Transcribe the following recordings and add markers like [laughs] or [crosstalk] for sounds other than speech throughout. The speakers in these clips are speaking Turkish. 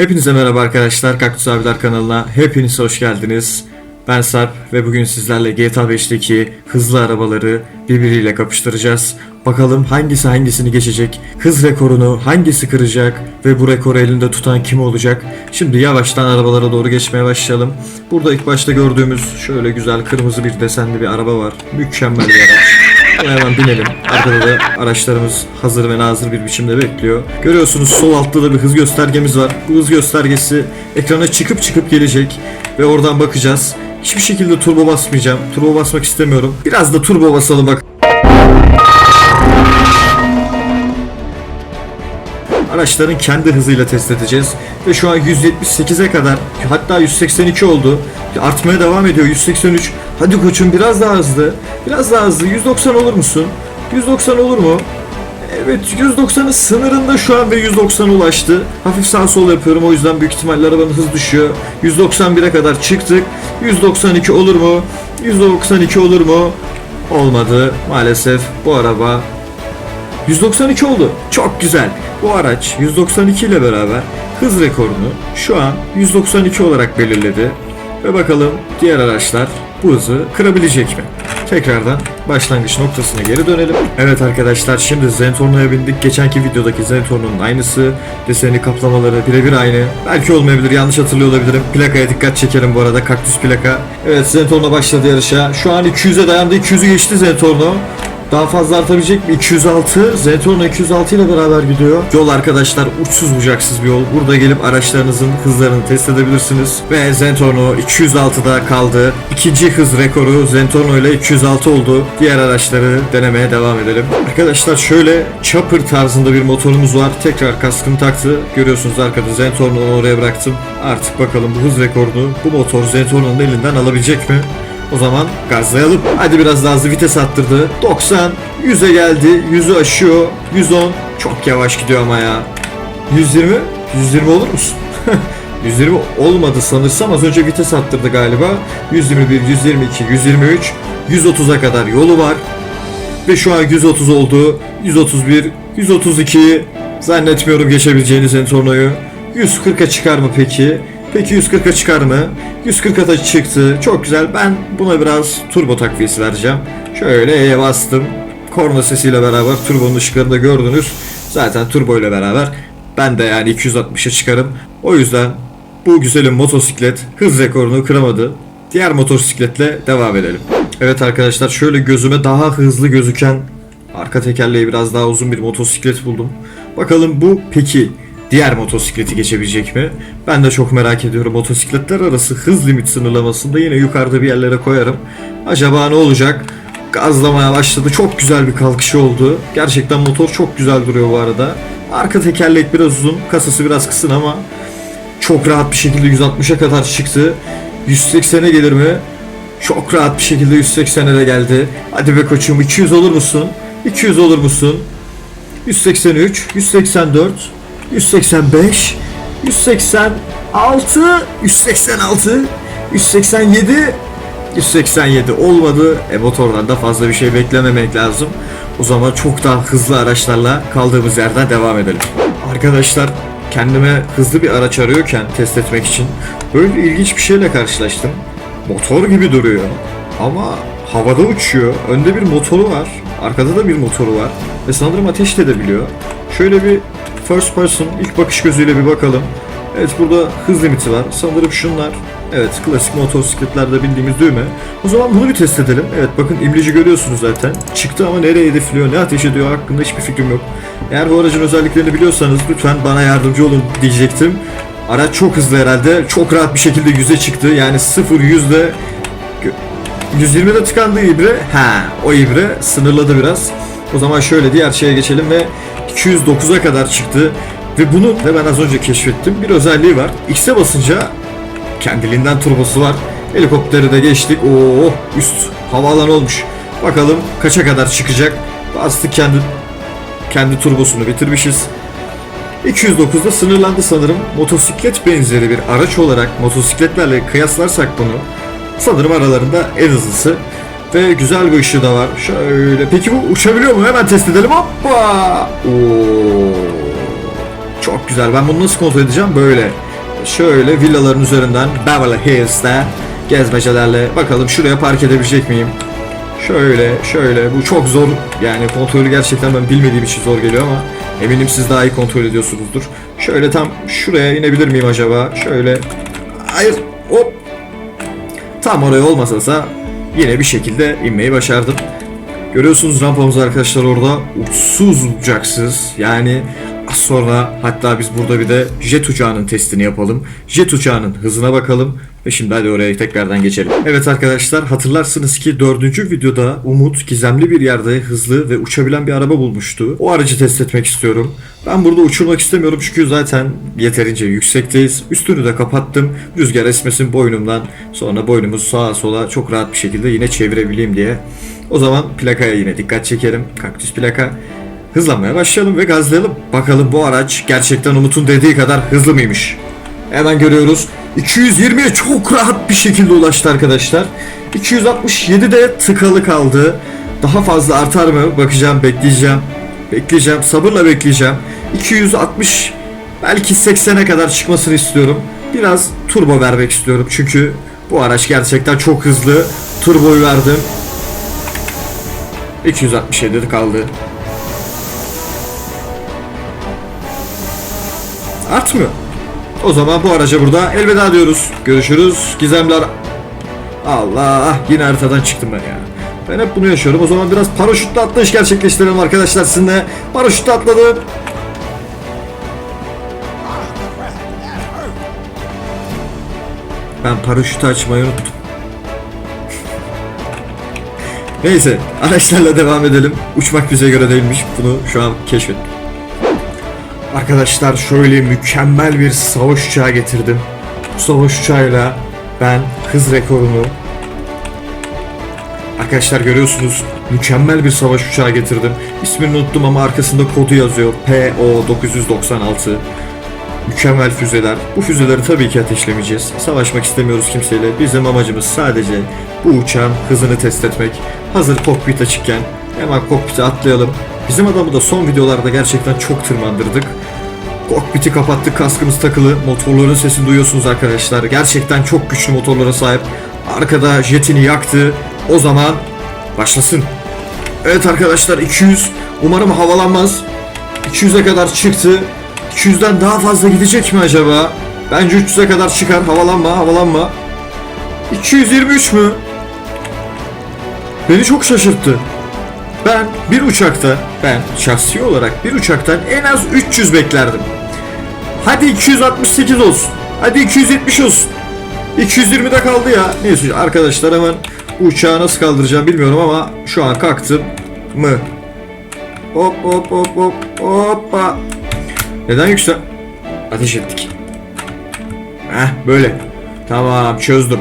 Hepinize merhaba arkadaşlar. Kaktüs Abiler kanalına hepiniz hoş geldiniz. Ben Sarp ve bugün sizlerle GTA 5'teki hızlı arabaları birbiriyle kapıştıracağız. Bakalım hangisi hangisini geçecek, hız rekorunu hangisi kıracak ve bu rekoru elinde tutan kim olacak? Şimdi yavaştan arabalara doğru geçmeye başlayalım. Burada ilk başta gördüğümüz şöyle güzel kırmızı bir desenli bir araba var. Mükemmel bir araç. Buna hemen binelim. Arkada da araçlarımız hazır ve nazır bir biçimde bekliyor. Görüyorsunuz sol altta da bir hız göstergemiz var. Bu hız göstergesi ekrana çıkıp çıkıp gelecek ve oradan bakacağız. Hiçbir şekilde turbo basmayacağım. Turbo basmak istemiyorum. Biraz da turbo basalım bak. Araçların kendi hızıyla test edeceğiz. Ve şu an 178'e kadar hatta 182 oldu. Artmaya devam ediyor 183. Hadi koçum biraz daha hızlı. Biraz daha hızlı. 190 olur musun? 190 olur mu? Evet 190'ın sınırında şu an ve 190 ulaştı. Hafif sağ sol yapıyorum o yüzden büyük ihtimalle arabanın hız düşüyor. 191'e kadar çıktık. 192 olur mu? 192 olur mu? Olmadı. Maalesef bu araba 192 oldu. Çok güzel. Bu araç 192 ile beraber hız rekorunu şu an 192 olarak belirledi. Ve bakalım diğer araçlar bu hızı kırabilecek mi? Tekrardan başlangıç noktasına geri dönelim. Evet arkadaşlar şimdi Zentorno'ya bindik. Geçenki videodaki Zentorno'nun aynısı. Deseni kaplamaları birebir aynı. Belki olmayabilir yanlış hatırlıyor olabilirim. Plakaya dikkat çekerim bu arada kaktüs plaka. Evet Zentorno başladı yarışa. Şu an 200'e dayandı. 200'ü geçti Zentorno. Daha fazla artabilecek mi? 206. Zentorno 206 ile beraber gidiyor. Yol arkadaşlar uçsuz bucaksız bir yol. Burada gelip araçlarınızın hızlarını test edebilirsiniz. Ve Zentorno 206'da kaldı. İkinci hız rekoru Zentorno ile 206 oldu. Diğer araçları denemeye devam edelim. Arkadaşlar şöyle chopper tarzında bir motorumuz var. Tekrar kaskını taktı. Görüyorsunuz arkada Zentorno'yu oraya bıraktım. Artık bakalım bu hız rekorunu bu motor Zentorno'nun elinden alabilecek mi? O zaman gazlayalım. Hadi biraz daha hızlı vites attırdı. 90, 100'e geldi. 100'ü aşıyor. 110. Çok yavaş gidiyor ama ya. 120? 120 olur musun? [laughs] 120 olmadı sanırsam az önce vites attırdı galiba. 121, 122, 123, 130'a kadar yolu var. Ve şu an 130 oldu. 131, 132. Zannetmiyorum geçebileceğini Zentorno'yu. 140'a çıkar mı peki? Peki 140'a çıkar mı? 140'a çıktı. Çok güzel. Ben buna biraz turbo takviyesi vereceğim. Şöyle E'ye bastım. Korna sesiyle beraber turbonun ışıklarını da gördünüz. Zaten turbo ile beraber ben de yani 260'a çıkarım. O yüzden bu güzelim motosiklet hız rekorunu kıramadı. Diğer motosikletle devam edelim. Evet arkadaşlar şöyle gözüme daha hızlı gözüken arka tekerleği biraz daha uzun bir motosiklet buldum. Bakalım bu peki diğer motosikleti geçebilecek mi? Ben de çok merak ediyorum. Motosikletler arası hız limit sınırlamasında yine yukarıda bir yerlere koyarım. Acaba ne olacak? Gazlamaya başladı. Çok güzel bir kalkışı oldu. Gerçekten motor çok güzel duruyor bu arada. Arka tekerlek biraz uzun, kasası biraz kısın ama çok rahat bir şekilde 160'a kadar çıktı. 180'e gelir mi? Çok rahat bir şekilde 180'e de geldi. Hadi be koçum 200 olur musun? 200 olur musun? 183, 184, 185, 186, 186, 187, 187 olmadı. E motordan da fazla bir şey beklememek lazım. O zaman çok daha hızlı araçlarla kaldığımız yerden devam edelim. Arkadaşlar kendime hızlı bir araç arıyorken test etmek için böyle ilginç bir şeyle karşılaştım. Motor gibi duruyor ama havada uçuyor. Önde bir motoru var. Arkada da bir motoru var. Ve sanırım ateş de edebiliyor. Şöyle bir first person ilk bakış gözüyle bir bakalım. Evet burada hız limiti var. Sanırım şunlar. Evet klasik motosikletlerde bildiğimiz düğme. O zaman bunu bir test edelim. Evet bakın imleci görüyorsunuz zaten. Çıktı ama nereye hedefliyor, ne ateş ediyor hakkında hiçbir fikrim yok. Eğer bu aracın özelliklerini biliyorsanız lütfen bana yardımcı olun diyecektim. Araç çok hızlı herhalde. Çok rahat bir şekilde 100'e çıktı. Yani 0 yüzde 120'de tıkandığı ibre, ha o ibre sınırladı biraz. O zaman şöyle diğer şeye geçelim ve 209'a kadar çıktı. Ve bunun ve ben az önce keşfettim bir özelliği var. X'e basınca kendiliğinden turbosu var. Helikopteri de geçtik. Oo üst havaalanı olmuş. Bakalım kaça kadar çıkacak. Bastık kendi kendi turbosunu bitirmişiz. 209'da sınırlandı sanırım. Motosiklet benzeri bir araç olarak motosikletlerle kıyaslarsak bunu sanırım aralarında en hızlısı. Ve güzel bir ışığı da var. Şöyle. Peki bu uçabiliyor mu? Hemen test edelim. Hoppa! Oo. Çok güzel. Ben bunu nasıl kontrol edeceğim? Böyle. şöyle villaların üzerinden Beverly Hills'te gezmecelerle bakalım şuraya park edebilecek miyim? Şöyle şöyle bu çok zor yani kontrolü gerçekten ben bilmediğim için zor geliyor ama eminim siz daha iyi kontrol ediyorsunuzdur. Şöyle tam şuraya inebilir miyim acaba? Şöyle hayır hop tam oraya olmasa yine bir şekilde inmeyi başardım. Görüyorsunuz rampamız arkadaşlar orada uçsuz bucaksız yani az sonra hatta biz burada bir de jet uçağının testini yapalım. Jet uçağının hızına bakalım ve şimdi hadi oraya tekrardan geçelim. Evet arkadaşlar hatırlarsınız ki dördüncü videoda Umut gizemli bir yerde hızlı ve uçabilen bir araba bulmuştu. O aracı test etmek istiyorum. Ben burada uçurmak istemiyorum çünkü zaten yeterince yüksekteyiz. Üstünü de kapattım. Rüzgar esmesin boynumdan sonra boynumuzu sağa sola çok rahat bir şekilde yine çevirebileyim diye. O zaman plakaya yine dikkat çekerim. Kaktüs plaka. Hızlanmaya başlayalım ve gazlayalım. Bakalım bu araç gerçekten Umut'un dediği kadar hızlı mıymış? Hemen görüyoruz. 220'ye çok rahat bir şekilde ulaştı arkadaşlar. 267 de tıkalı kaldı. Daha fazla artar mı? Bakacağım, bekleyeceğim. Bekleyeceğim, sabırla bekleyeceğim. 260 belki 80'e kadar çıkmasını istiyorum. Biraz turbo vermek istiyorum çünkü bu araç gerçekten çok hızlı. Turboyu verdim. 267 kaldı. Artmıyor. O zaman bu araca burada elveda diyoruz. Görüşürüz. Gizemler. Allah yine haritadan çıktım ben ya. Ben hep bunu yaşıyorum. O zaman biraz paraşütle atlayış gerçekleştirelim arkadaşlar sizinle. Paraşütle atladım. Ben paraşütü açmayı unuttum. [laughs] Neyse araçlarla devam edelim. Uçmak bize göre değilmiş. Bunu şu an keşfettim. Arkadaşlar şöyle mükemmel bir savaş uçağı getirdim. Bu savaş uçağıyla ben hız rekorunu Arkadaşlar görüyorsunuz mükemmel bir savaş uçağı getirdim. İsmini unuttum ama arkasında kodu yazıyor. PO996. Mükemmel füzeler. Bu füzeleri tabii ki ateşlemeyeceğiz. Savaşmak istemiyoruz kimseyle. Bizim amacımız sadece bu uçağın hızını test etmek. Hazır kokpit açıkken hemen kokpite atlayalım. Bizim adamı da son videolarda gerçekten çok tırmandırdık. Kokpiti kapattık, kaskımız takılı. Motorların sesini duyuyorsunuz arkadaşlar. Gerçekten çok güçlü motorlara sahip. Arkada jetini yaktı. O zaman başlasın. Evet arkadaşlar 200. Umarım havalanmaz. 200'e kadar çıktı. 200'den daha fazla gidecek mi acaba? Bence 300'e kadar çıkar. Havalanma, havalanma. 223 mü? Beni çok şaşırttı. Ben bir uçakta, ben şahsi olarak bir uçaktan en az 300 beklerdim. Hadi 268 olsun. Hadi 270 olsun. 220'de kaldı ya. Neyse arkadaşlar hemen uçağı nasıl kaldıracağım bilmiyorum ama şu an kalktım mı? Hop hop hop hop hoppa. Neden yüksel? Ateş ettik. Heh böyle. Tamam çözdüm.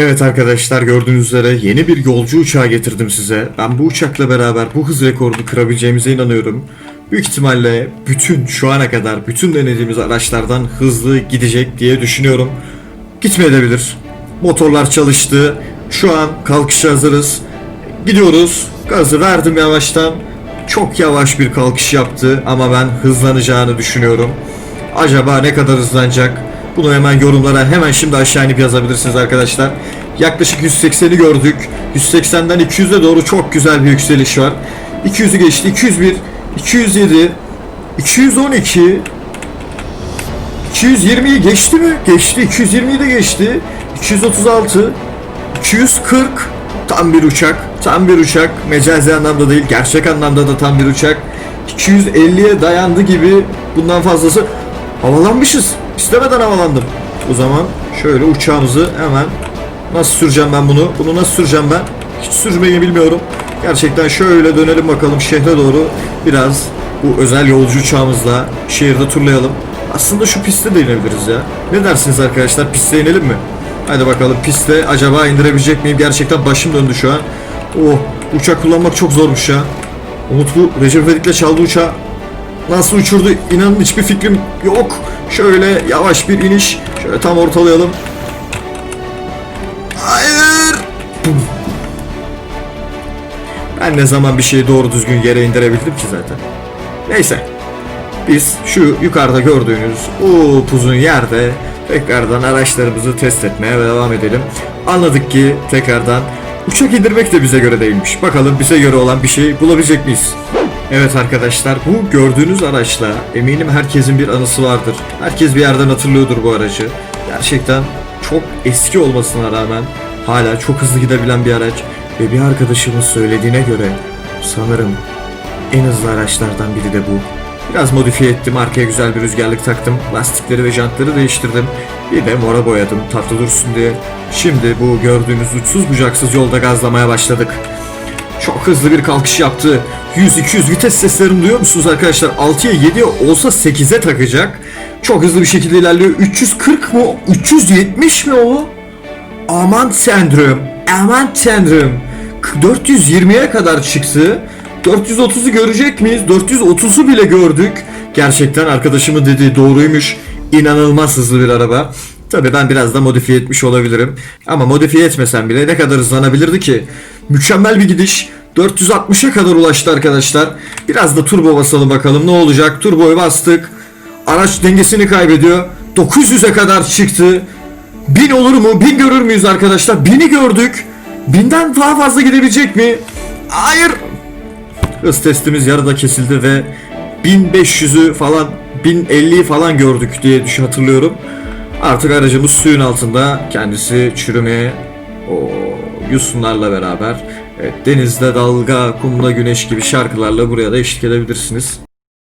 Evet arkadaşlar gördüğünüz üzere yeni bir yolcu uçağı getirdim size. Ben bu uçakla beraber bu hız rekorunu kırabileceğimize inanıyorum. Büyük ihtimalle bütün şu ana kadar bütün denediğimiz araçlardan hızlı gidecek diye düşünüyorum. Gitmeyebilir. Motorlar çalıştı. Şu an kalkışa hazırız. Gidiyoruz. Gazı verdim yavaştan. Çok yavaş bir kalkış yaptı ama ben hızlanacağını düşünüyorum. Acaba ne kadar hızlanacak? Bunu hemen yorumlara hemen şimdi aşağı inip yazabilirsiniz arkadaşlar. Yaklaşık 180'i gördük. 180'den 200'e doğru çok güzel bir yükseliş var. 200'ü geçti. 201, 207, 212, 220'yi geçti mi? Geçti. 220'yi de geçti. 236, 240 tam bir uçak. Tam bir uçak. Mecazi anlamda değil, gerçek anlamda da tam bir uçak. 250'ye dayandı gibi bundan fazlası havalanmışız. İstemeden havalandım. O zaman şöyle uçağımızı hemen nasıl süreceğim ben bunu? Bunu nasıl süreceğim ben? Hiç sürmeyi bilmiyorum. Gerçekten şöyle dönelim bakalım şehre doğru biraz bu özel yolcu uçağımızla şehirde turlayalım. Aslında şu pistte de inebiliriz ya. Ne dersiniz arkadaşlar? Piste inelim mi? Hadi bakalım pistte acaba indirebilecek miyim? Gerçekten başım döndü şu an. Oh uçak kullanmak çok zormuş ya. Umut bu Recep İvedik'le çaldığı uçağı nasıl uçurdu inanın hiçbir fikrim yok. Şöyle yavaş bir iniş. Şöyle tam ortalayalım. Hayır. Ben ne zaman bir şeyi doğru düzgün yere indirebildim ki zaten. Neyse. Biz şu yukarıda gördüğünüz o uzun yerde tekrardan araçlarımızı test etmeye devam edelim. Anladık ki tekrardan uçak indirmek de bize göre değilmiş. Bakalım bize göre olan bir şey bulabilecek miyiz? Evet arkadaşlar bu gördüğünüz araçla eminim herkesin bir anısı vardır. Herkes bir yerden hatırlıyordur bu aracı. Gerçekten çok eski olmasına rağmen hala çok hızlı gidebilen bir araç. Ve bir arkadaşımın söylediğine göre sanırım en hızlı araçlardan biri de bu. Biraz modifiye ettim, arkaya güzel bir rüzgarlık taktım, lastikleri ve jantları değiştirdim. Bir de mora boyadım tatlı dursun diye. Şimdi bu gördüğünüz uçsuz bucaksız yolda gazlamaya başladık. Çok hızlı bir kalkış yaptı. 100-200 vites seslerini duyuyor musunuz arkadaşlar? 6'ya 7'ye olsa 8'e takacak. Çok hızlı bir şekilde ilerliyor. 340 mı? 370 mi o? Aman tanrım. Aman tanrım. 420'ye kadar çıktı. 430'u görecek miyiz? 430'u bile gördük. Gerçekten arkadaşımın dediği doğruymuş. İnanılmaz hızlı bir araba. Tabii ben biraz da modifiye etmiş olabilirim. Ama modifiye etmesem bile ne kadar hızlanabilirdi ki? Mükemmel bir gidiş. 460'a kadar ulaştı arkadaşlar. Biraz da turbo basalım bakalım ne olacak. Turboyu bastık. Araç dengesini kaybediyor. 900'e kadar çıktı. 1000 olur mu? 1000 görür müyüz arkadaşlar? 1000'i gördük. 1000'den daha fazla gidebilecek mi? Hayır. Hız testimiz yarıda kesildi ve 1500'ü falan 1050'yi falan gördük diye düşün hatırlıyorum. Artık aracımız suyun altında kendisi çürümeye o yusunlarla beraber evet, denizde dalga, kumda güneş gibi şarkılarla buraya da eşlik edebilirsiniz.